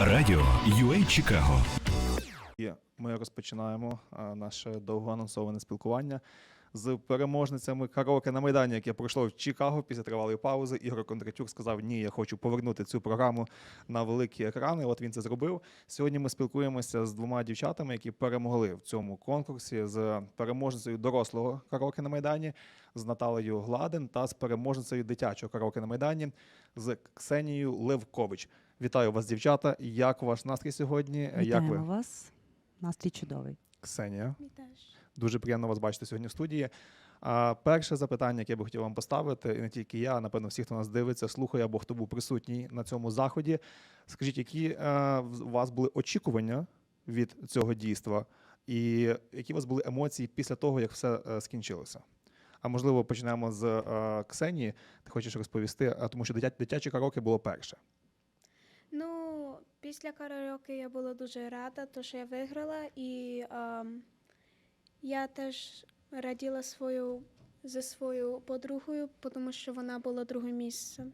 Радіо UA Чикаго. Ми розпочинаємо наше довгоанонсоване спілкування з переможницями караоке на Майдані, яке пройшло в Чикаго після тривалої паузи. Ігор Кондратюк сказав: Ні, я хочу повернути цю програму на великі екрани. От він це зробив. Сьогодні ми спілкуємося з двома дівчатами, які перемогли в цьому конкурсі з переможницею дорослого караоке на Майдані, з Наталею Гладен та з переможницею дитячого караоке на Майдані з Ксенією Левкович. Вітаю вас, дівчата. Як ваш настрій сьогодні? Як ви? вас. Настрій чудовий. Ксенія. Вітаєш. Дуже приємно вас бачити сьогодні в студії. А, перше запитання, яке я би хотів вам поставити, і не тільки я, а напевно, всі, хто нас дивиться, слухає або хто був присутній на цьому заході. Скажіть, які е, у вас були очікування від цього дійства, і які у вас були емоції після того, як все е, скінчилося? А можливо, почнемо з е, Ксенії. Ти хочеш розповісти, а тому що дитя, дитяче караоке було перше. Після караоке я була дуже рада, то що я виграла, і ем, я теж раділа свою за свою подругою, тому що вона була друге місце.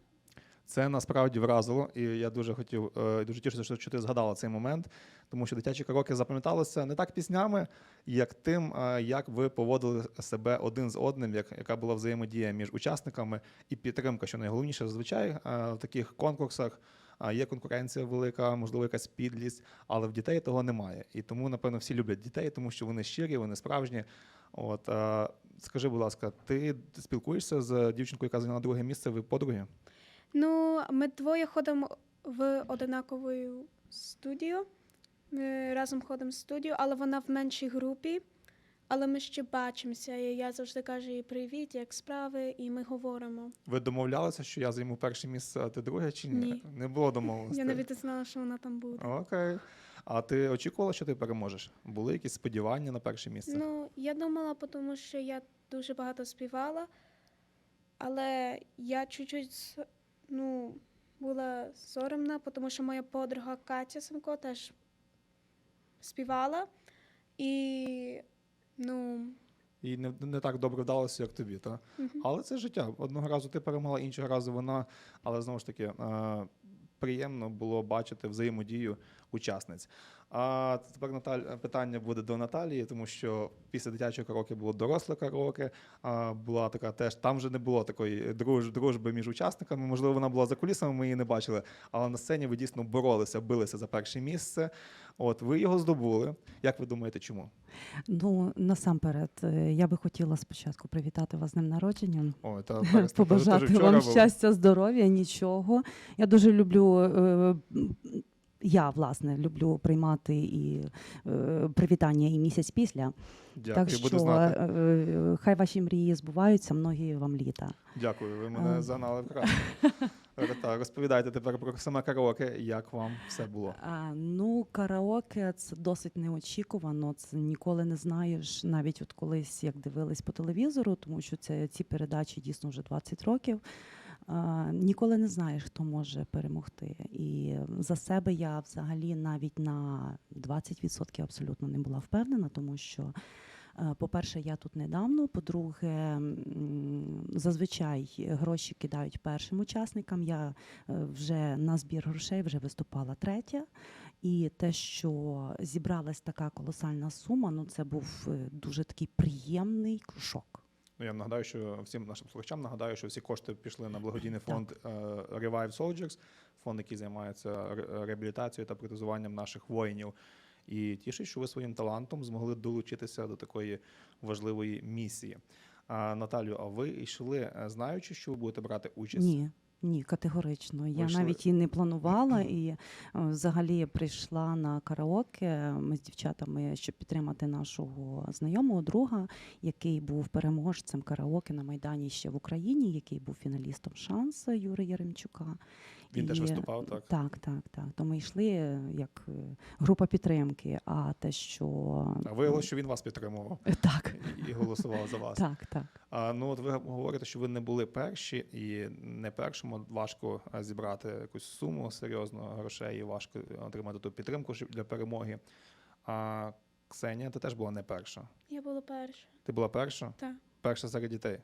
Це насправді вразило, і я дуже хотів, е, дуже тішуся, що ти згадала цей момент, тому що дитячі караоке запам'яталося не так піснями, як тим, е, як ви поводили себе один з одним, як, яка була взаємодія між учасниками і підтримка, що найголовніше зазвичай е, в таких конкурсах. Є конкуренція велика, можливо, якась підлість, але в дітей того немає. І тому, напевно, всі люблять дітей, тому що вони щирі, вони справжні. От е, скажи, будь ласка, ти спілкуєшся з дівчинкою, яка зайняла друге місце, ви подруги? Ну, ми двоє ходимо в однакову студію. Ми разом ходимо в студію, але вона в меншій групі. Але ми ще бачимося, і я завжди кажу їй привіт, як справи, і ми говоримо. Ви домовлялися, що я займу перше місце, а ти друге чи ні? Ні. Не було домовленості. Я навіть не знала, що вона там буде. Окей. А ти очікувала, що ти переможеш? Були якісь сподівання на перше місце? Ну, я думала, тому що я дуже багато співала, але я чуть-чуть ну, була соромна, тому що моя подруга Катя Семко теж співала. І ну, І не, не так добре вдалося, як тобі, так? Але це життя. Одного разу ти перемогла, іншого разу вона. Але знову ж таки, е, приємно було бачити взаємодію учасниць. А тепер Наталь, питання буде до Наталії, тому що після дитячого караоке було доросле караоке. А, була така теж, там вже не було такої друж, дружби між учасниками. Можливо, вона була за кулісами, ми її не бачили. Але на сцені ви дійсно боролися, билися за перше місце. От ви його здобули. Як ви думаєте, чому? Ну, насамперед, е, я би хотіла спочатку привітати вас з днем народження. Ой, та перес- Побажати вам щастя, здоров'я, нічого. Я дуже люблю. е, Я власне люблю приймати і е, привітання і місяць після. Дякую, так буду знати. е, хай ваші мрії збуваються, многі вам літа. Дякую, ви мене А. загнали в. Так, розповідайте тепер про саме караоке, як вам все було. А, ну, караоке це досить неочікувано. Це ніколи не знаєш, навіть от колись як дивились по телевізору, тому що це ці передачі дійсно вже 20 років. Ніколи не знаєш, хто може перемогти. І за себе я взагалі навіть на 20% абсолютно не була впевнена, тому що. е, По-перше, я тут недавно. По-друге, зазвичай гроші кидають першим учасникам. Я е, вже на збір грошей вже виступала третя. І те, що зібралась така колосальна сума, ну це був е, дуже такий приємний шок. Ну, я нагадаю, що всім нашим слухачам нагадаю, що всі кошти пішли на благодійний фонд е, Revive Soldiers, фонд, який займається ре- реабілітацією та протезуванням наших воїнів. І тішить, що ви своїм талантом змогли долучитися до такої важливої місії. А, Наталю, а ви йшли, е, знаючи, що ви будете брати участь? Ні. Ні, категорично. Я Вийшли- навіть і не планувала, і е, взагалі прийшла на караоке. Ми з дівчатами, щоб підтримати нашого знайомого друга, який був переможцем караоке на майдані ще в Україні, який був фіналістом шанса Юри Яремчука. Він теж виступав, так? Так, так, так. То ми йшли е, як е, група підтримки. А те, що А виявилося, що він вас підтримував так, і- і голосував за вас. так, так. А, ну, от ви говорите, що ви не були перші, і не першому важко зібрати якусь суму серйозно грошей, і важко отримати ту підтримку для перемоги. А Ксенія, ти теж була не перша. я була перша. Ти була перша? Так. Перша серед дітей.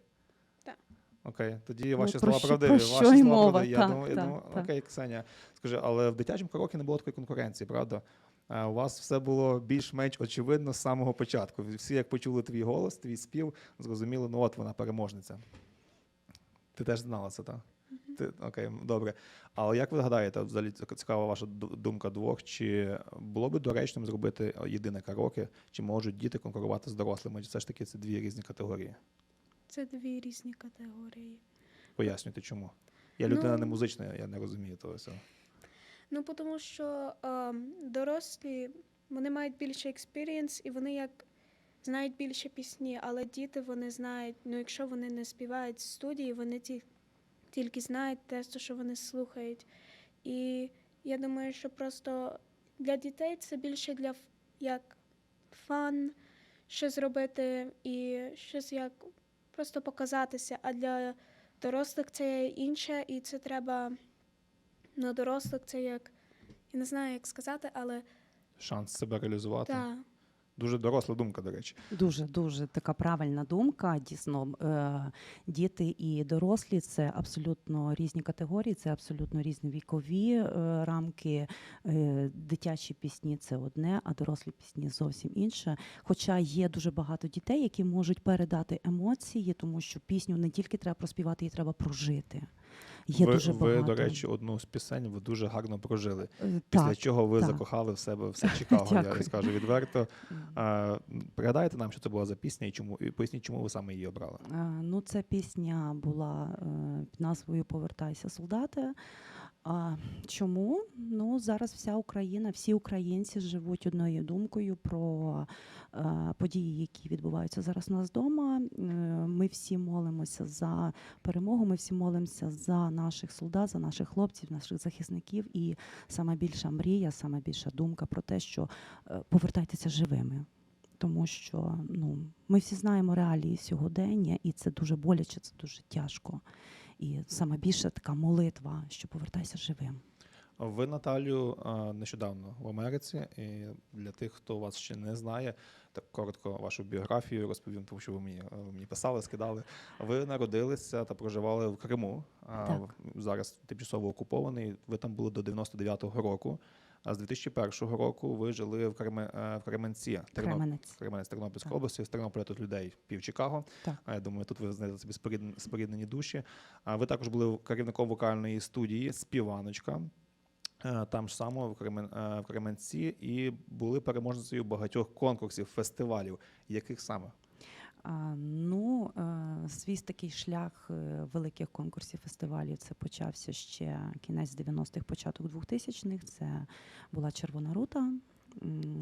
Окей, тоді ваші про слова що- правдиві. про що ваші й слова мова, правдиві. Я так, думаю, я так, думаю, так. окей, Ксенія, скажи, але в дитячому караоке не було такої конкуренції, правда? У вас все було більш-менш очевидно з самого початку. Всі, як почули твій голос, твій спів, зрозуміли, ну от вона переможниця. Ти теж знала це, так? Ти, окей, добре. Але як ви гадаєте, взагалі цікава ваша думка двох, чи було би доречним зробити єдине караоке, чи можуть діти конкурувати з дорослими? Чи все ж таки це дві різні категорії? Це дві різні категорії. Пояснюйте, чому. Я людина Ну- не музична, я не розумію того всього. Ну, тому що ем, дорослі вони мають більше експірієнс і вони як знають більше пісні, але діти вони знають, ну якщо вони не співають в студії, вони ті, тільки знають те, що вони слухають. І я думаю, що просто для дітей це більше для як фан, що зробити і щось як просто показатися. А для дорослих це інше, і це треба на дорослих це як. Я не знаю, як сказати, але Шанс себе реалізувати. так. Дуже доросла думка, до речі. Дуже дуже така правильна думка. Дійсно, е, діти і дорослі це абсолютно різні категорії, це абсолютно різні вікові е, рамки. Е, дитячі пісні це одне, а дорослі пісні зовсім інше. Хоча є дуже багато дітей, які можуть передати емоції, тому що пісню не тільки треба проспівати, її треба прожити. Є ви, дуже ви, до речі, одну з пісень ви дуже гарно прожили. Так, Після чого ви так. закохали в себе все Чикаго, я скажу відверто. А, пригадайте нам, що це була за пісня і чому і поясніть, чому ви саме її обрали. А, Ну, ця пісня була е, під назвою Повертайся, солдати. А чому? Ну, зараз вся Україна, всі українці живуть одною думкою про е, події, які відбуваються зараз у нас вдома. Е, Ми всі молимося за перемогу, ми всі молимося за наших солдат, за наших хлопців, наших захисників. І сама більша мрія, сама більша думка про те, що е, повертайтеся живими. Тому що ну, ми всі знаємо реалії сьогодення, і це дуже боляче, це дуже тяжко. І саме більше така молитва, що повертайся живим. Ви, Наталю, нещодавно в Америці, і для тих, хто вас ще не знає, так коротко вашу біографію розповім, тому що ви мені, е, мені писали, скидали. Ви народилися та проживали в Криму. Так. Зараз тимчасово окупований. Ви там були до 99-го року. А з 2001 року ви жили в, Креме, е, в Кременці, Терно- Кременець. Кременець Тернопільської області. З Тернополя тут людей пів Чикаго. Так. А я думаю, тут ви знайдете собі споріднені, споріднені душі. А ви також були керівником вокальної студії Співаночка. е, Там ж само в, Кремен, е, в Кременці і були переможницею багатьох конкурсів, фестивалів. Яких саме? Ну, е, свій такий шлях е, великих конкурсів, фестивалів це почався ще кінець 90-х, початок 2000-х. Це була Червона рута.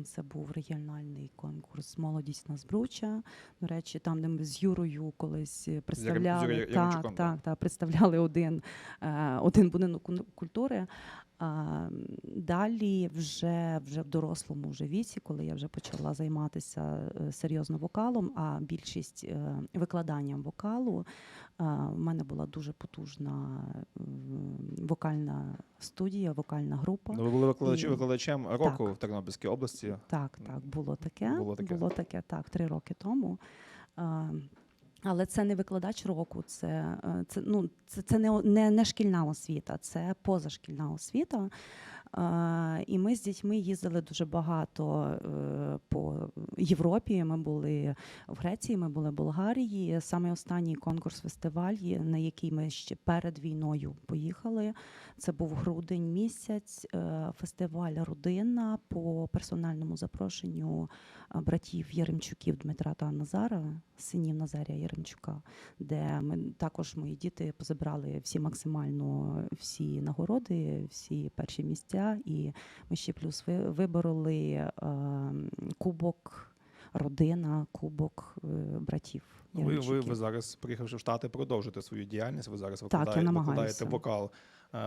Це був регіональний конкурс Молодість на збруча. До речі, там, де ми з Юрою колись представляли, Юрієм так, так, так. представляли один, е, один будинок культури. А, м, далі, вже, вже в дорослому вже віці, коли я вже почала займатися е, серйозно вокалом, а більшість е, викладанням вокалу, е, в мене була дуже потужна вокальна студія, вокальна група. Ну, ви були викладач, І- викладачем року Так. в Тернопільській області. Так, так, було таке. Було таке. Було таке, так, три роки тому. Але це не викладач року, це, е, це, ну, це, це не, не, не шкільна освіта, це позашкільна освіта. А, і ми з дітьми їздили дуже багато е, по Європі. Ми були в Греції, ми були в Болгарії. Саме останній конкурс фестиваль, на який ми ще перед війною поїхали. Це був грудень місяць, е, фестиваль Родина по персональному запрошенню е, братів Яремчуків Дмитра та Назара, синів Назарія Яремчука, де ми також мої діти позабрали всі максимально всі нагороди, всі перші місця, і ми ще плюс ви- вибороли кубок. Родина, кубок е, братів. Ви, ви, ви зараз, приїхавши в Штати, продовжуєте свою діяльність. Ви зараз я викладаєте, намагаюся. викладаєте вокал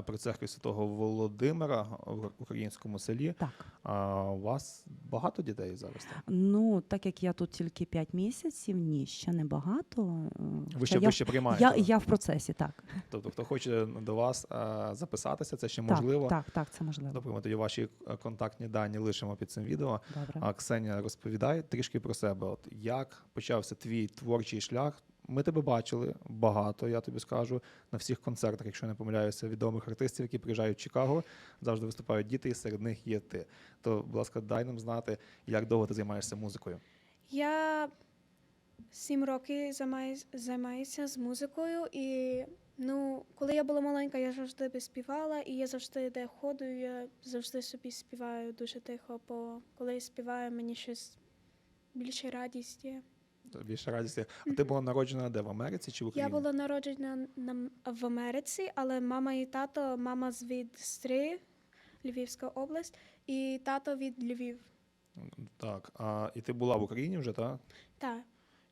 при церкві Святого Володимира в українському селі. Так. А у вас багато дітей зараз? Так? Ну, так як я тут тільки 5 місяців, ні, ще не багато. е, Ви ще, я, ви ще приймаєте? я, я в процесі, так. Тобто, хто хоче до вас е, записатися, це ще можливо. Так, так, це можливо. Добре, ми тоді ваші е, контактні дані лишимо під цим відео. Добре. А Ксенія, розповідай трішки про себе. От як почався твій творчий шлях? Ми тебе бачили багато, я тобі скажу, на всіх концертах, якщо не помиляюся, відомих артистів, які приїжджають в Чикаго, завжди виступають діти, і серед них є ти. То, будь ласка, дай нам знати, як довго ти займаєшся музикою. Я сім років займаюсь- займаюся з музикою, і ну, коли я була маленька, я завжди співала, і я завжди, де ходу, я завжди собі співаю дуже тихо, бо коли я співаю, мені щось більше радість є. Більше радісті. А ти була народжена де в Америці чи в Україні? Я була народжена на, в Америці, але мама і тато, мама з від Стри, Львівська область, і тато від Львів. Так. А, і ти була в Україні вже, так? Так.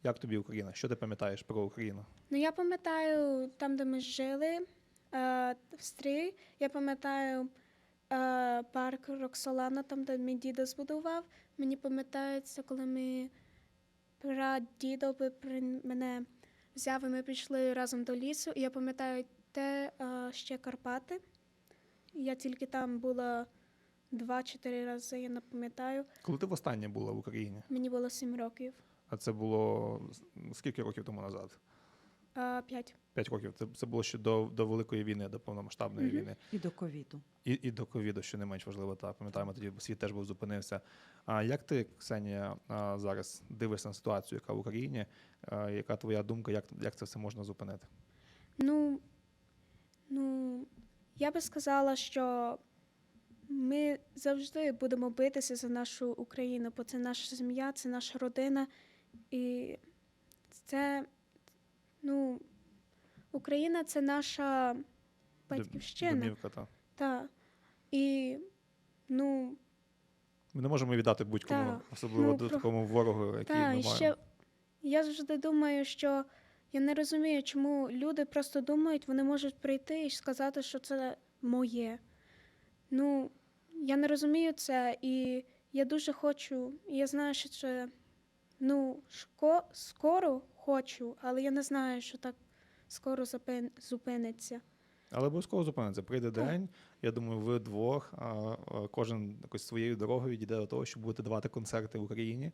Як тобі Україна? Що ти пам'ятаєш про Україну? Ну, я пам'ятаю там, де ми жили, е, в Стрі. Я пам'ятаю е, парк Роксолана, там, де мій дідо збудував. Мені пам'ятається, коли ми прадідо при мене взяв, і ми пішли разом до лісу. І я пам'ятаю те ще Карпати. Я тільки там була два-чотири рази, я не пам'ятаю. Коли ти востаннє була в Україні? Мені було сім років. А це було скільки років тому назад? Е, п'ять. П'ять років. Це, це було ще до, до Великої війни, до повномасштабної Мгм. війни. І до ковіду. І, і до ковіду, що не менш важливо, так. Пам'ятаємо, тоді світ теж був зупинився. А як ти, Ксенія, зараз дивишся на ситуацію, яка в Україні? Яка твоя думка, як, як це все можна зупинити? Ну, ну, я би сказала, що ми завжди будемо битися за нашу Україну, бо це наша сім'я, це наша родина. І це, ну, Україна це наша батьківщина. Домівка, та. Та. І, ну, Ми не можемо віддати будь-кому, Так. особливо Ну, до про- такому ворогу, який та, ми маємо. ще я завжди думаю, що я не розумію, чому люди просто думають, вони можуть прийти і сказати, що це моє. Ну, я не розумію це, і я дуже хочу, і я знаю, що це ну, шко, скоро хочу, але я не знаю, що так скоро запин, зупиниться. Але обов'язково зупиниться. Прийде день. Я думаю, ви двох, кожен якось своєю дорогою дійде до того, щоб будете давати концерти в Україні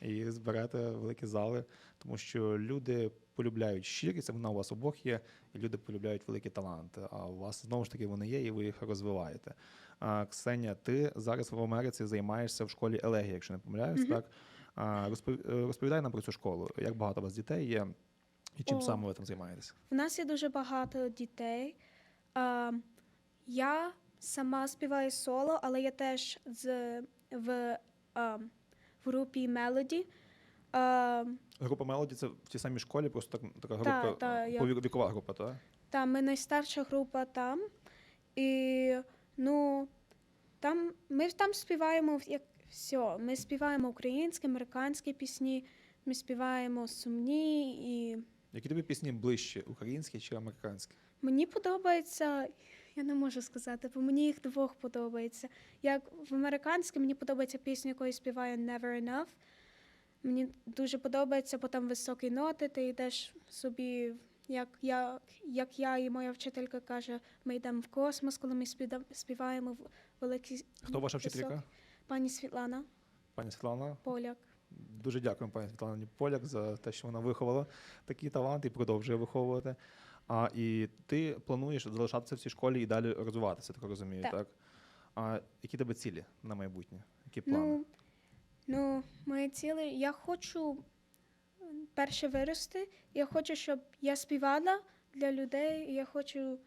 і зберете великі зали, тому що люди полюбляють щирість, вона у вас обох є, і люди полюбляють великі таланти. А у вас знову ж таки вони є, і ви їх розвиваєте. А, Ксенія, ти зараз в Америці займаєшся в школі Елегія, якщо не помиляюсь, Мгм. так? Е, Розповідай нам про цю школу. Як багато у вас дітей є, і чим О. саме ви там займаєтесь? В нас є дуже багато дітей. А, я сама співаю соло, але я теж з, в, а, в групі. А, Група Мелоді це в тій самій школі, просто так, така група, та, я- пові- вікова група, так? та ми найстарша група там. І ну, там, ми там співаємо як все. Ми співаємо українські, американські пісні, ми співаємо сумні і. Які тобі пісні ближче, українські чи американські? Мені подобається, я не можу сказати, бо мені їх двох подобається. Як в американській мені подобається пісня, якою співає Never Enough. Мені дуже подобається, бо там високі ноти, ти йдеш собі, як я, як я і моя вчителька каже, ми йдемо в космос, коли ми співаємо в великі Хто ваша високі- вчителька? Пані Світлана Пані Світлана. Поляк. Дуже дякуємо пані Світлані Поляк за те, що вона виховала такий талант і продовжує виховувати. А і ти плануєш залишатися в цій школі і далі розвиватися, так розумію, так? Так. А які тебе цілі на майбутнє? Які плани? Ну, ну, мої цілі, я хочу перше вирости. Я хочу, щоб я співала для людей. Я хочу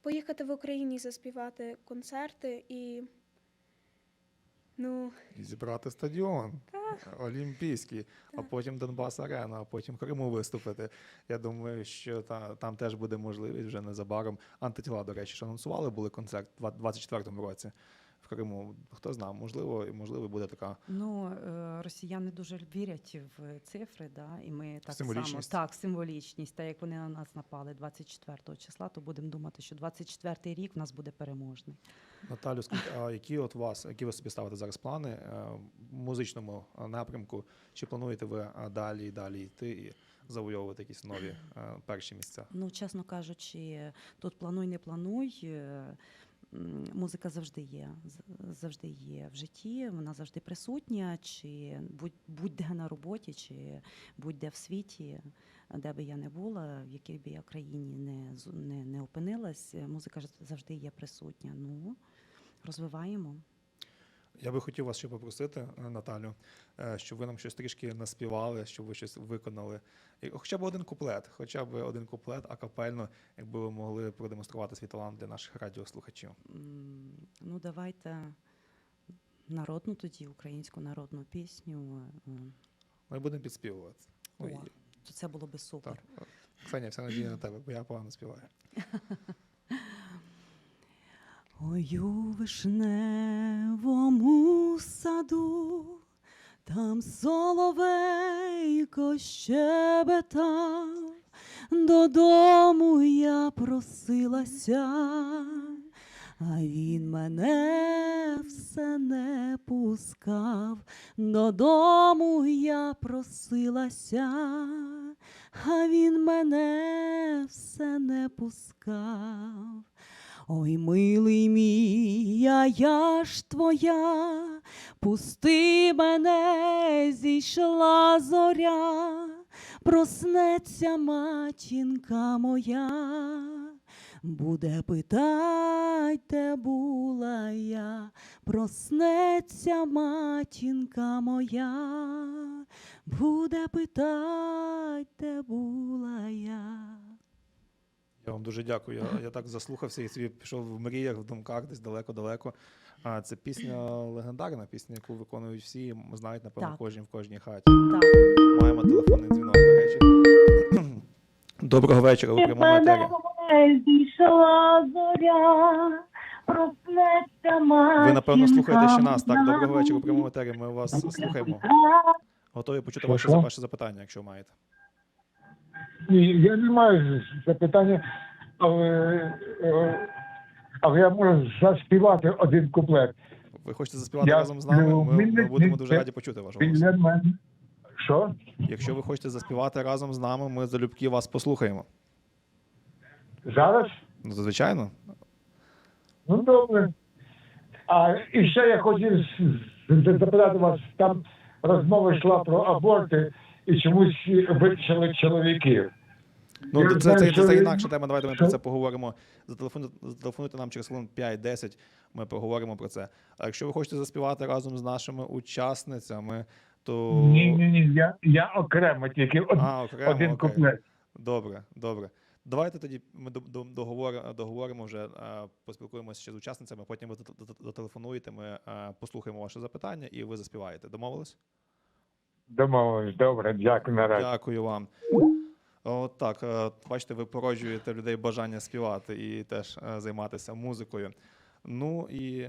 поїхати в Україні заспівати концерти і. Ну, І зібрати стадіон. Олімпійський, а потім Донбас Арена, а потім Криму виступити. Я думаю, що та, там теж буде можливість вже незабаром. Антитіла, до речі, ж анонсували, були концерт у 24-му році в Криму. Хто знає, можливо, і можливо буде така Ну, е, росіяни дуже вірять в цифри, да, і ми так само так, символічність. Та як вони на нас напали 24 числа, то будемо думати, що 24 рік в нас буде переможний. Наталю, скажіть, а які от вас, які ви собі ставите зараз плани е, в музичному е, напрямку? Чи плануєте ви е, далі і далі йти і завойовувати якісь нові е, перші місця? Ну, чесно кажучи, тут плануй, не плануй. Музика завжди є, завжди є в житті, вона завжди присутня, чи будь- будь-де на роботі, чи будь-де в світі. де би я не була, в якій би я країні не, не, не опинилась, музика завжди є присутня. Ну, розвиваємо. Я би хотів вас ще попросити, е, Наталю, е, щоб ви нам щось трішки наспівали, щоб ви щось виконали. І Хоча б один куплет, хоча б один куплет, акапельно, якби ви могли продемонструвати свій талант для наших радіослухачів. Ну, давайте народну тоді, українську народну пісню. е, Ми будемо підспівувати. Ну, О, То це було би супер. так. Ксенія, вся надія на тебе, бо я погано співаю. Ой, вишневому саду, там соловейко щебетав, додому я просилася, а він мене все не пускав, додому я просилася, а він мене все не пускав. Ой, милий мій, а я ж твоя, пусти мене, зійшла зоря, проснеться матінка моя, буде питать, де була я, проснеться матінка моя, буде питать, де була я. Я вам дуже дякую. Я, я так заслухався і собі пішов в мріях, в думках, десь далеко-далеко. А це пісня легендарна, пісня, яку виконують всі, знають, напевно, Так. кожен в кожній хаті. Так. Маємо телефонний дзвінок, до речі. Доброго вечора, у прямому етері. Зійшла зоря, проснеться Ви, напевно, слухаєте ще нас. Так, доброго вечора у прямому етері. Ми вас слухаємо. Готові почути ваше, ваше запитання, якщо маєте. Ні, я не маю запитання, але, е, але я можу заспівати один куплет. Ви хочете заспівати Я разом з нами? Ми, ми будемо дуже раді почути ваш голос. Що? Якщо ви хочете заспівати разом з нами, ми залюбки вас послухаємо. Зараз? Ну, звичайно. Ну добре. А і ще я хотів запитати вас, там розмова йшла про аборти і чомусь вирішили чоловіків. Ну, Я це, знаю, це, це, що ви- інакша тема. Давайте ми про це поговоримо. Зателефонуйте, нам через хвилин 5-10, ми поговоримо про це. А якщо ви хочете заспівати разом з нашими учасницями, то. Ні, ні, ні, я, я окремо тільки од- А, окремо, один окей. куплет. Добре, добре. Давайте тоді ми до- до- договор- договоримо вже, поспілкуємося ще з учасницями, потім ви зате- зате- зателефонуєте, ми послухаємо ваше запитання і ви заспіваєте. Домовились? Домовились. Добре, дякую наразі. Дякую вам. От так, е, бачите, ви породжуєте людей бажання співати і теж е, займатися музикою. Ну і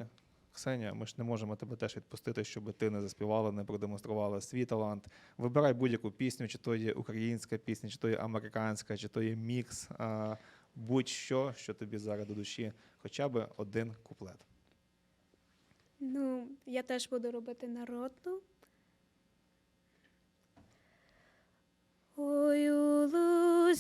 Ксенія, ми ж не можемо тебе теж відпустити, щоб ти не заспівала, не продемонструвала свій талант. Вибирай будь-яку пісню, чи то є українська пісня, чи то є американська, чи то є мікс. е, Будь-що, що тобі зараз до душі, хоча б один куплет. Ну, я теж буду робити народну. Ой, у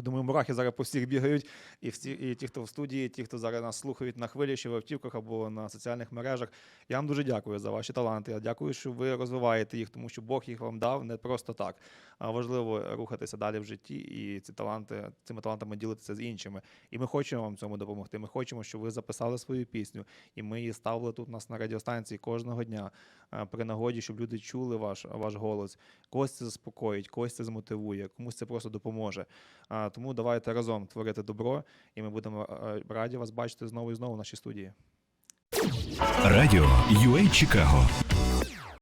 Я думаю, мурахи зараз по всіх бігають, і всі, і ті, хто в студії, ті, хто зараз нас слухають на хвилі, чи в автівках або на соціальних мережах. Я вам дуже дякую за ваші таланти. Я дякую, що ви розвиваєте їх, тому що Бог їх вам дав не просто так. А важливо рухатися далі в житті і ці таланти, цими талантами ділитися з іншими. І ми хочемо вам цьому допомогти. Ми хочемо, щоб ви записали свою пісню, і ми її ставили тут у нас на радіостанції кожного дня при нагоді, щоб люди чули ваш, ваш голос. Когось це заспокоїть, когось це змотивує, комусь це просто допоможе. Тому давайте разом творити добро, і ми будемо е, раді вас бачити знову і знову в нашій студії. Радіо UA Чикаго